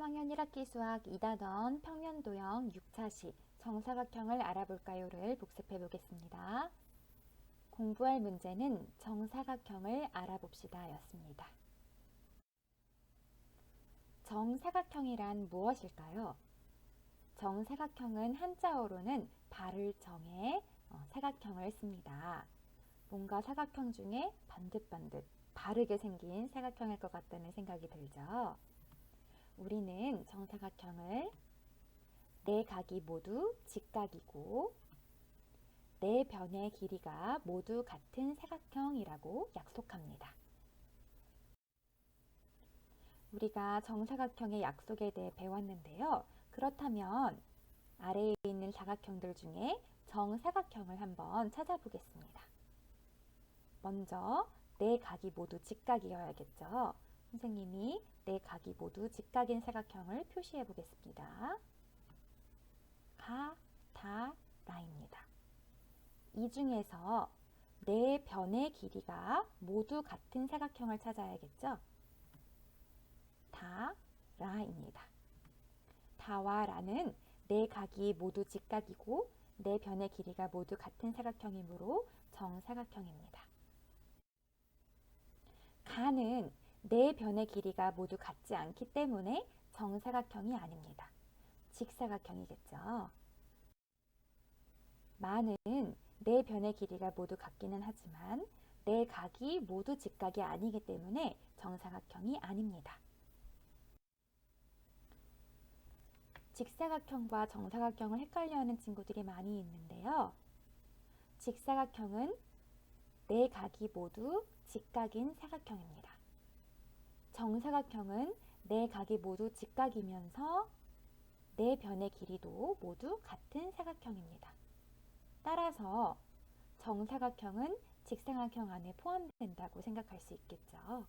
3학년 1학기 수학 2단원 평면도형 6차시 정사각형을 알아볼까요를 복습해 보겠습니다. 공부할 문제는 정사각형을 알아봅시다 였습니다. 정사각형이란 무엇일까요? 정사각형은 한자어로는 발을 정해 어, 사각형을 씁니다. 뭔가 사각형 중에 반듯반듯 바르게 생긴 사각형일 것 같다는 생각이 들죠. 우리는 정사각형을 네 각이 모두 직각이고 네 변의 길이가 모두 같은 사각형이라고 약속합니다. 우리가 정사각형의 약속에 대해 배웠는데요. 그렇다면 아래에 있는 사각형들 중에 정사각형을 한번 찾아보겠습니다. 먼저 네 각이 모두 직각이어야겠죠. 선생님이 네 각이 모두 직각인 사각형을 표시해 보겠습니다. 가, 다, 라입니다. 이 중에서 네 변의 길이가 모두 같은 사각형을 찾아야겠죠. 다, 라입니다. 다와 라는 네 각이 모두 직각이고 네 변의 길이가 모두 같은 사각형이므로 정사각형입니다. 가는 네 변의 길이가 모두 같지 않기 때문에 정사각형이 아닙니다. 직사각형이겠죠. 마는 네 변의 길이가 모두 같기는 하지만 네 각이 모두 직각이 아니기 때문에 정사각형이 아닙니다. 직사각형과 정사각형을 헷갈려하는 친구들이 많이 있는데요. 직사각형은 네 각이 모두 직각인 사각형입니다. 정사각형은 네 각이 모두 직각이면서 네 변의 길이도 모두 같은 사각형입니다. 따라서 정사각형은 직사각형 안에 포함된다고 생각할 수 있겠죠.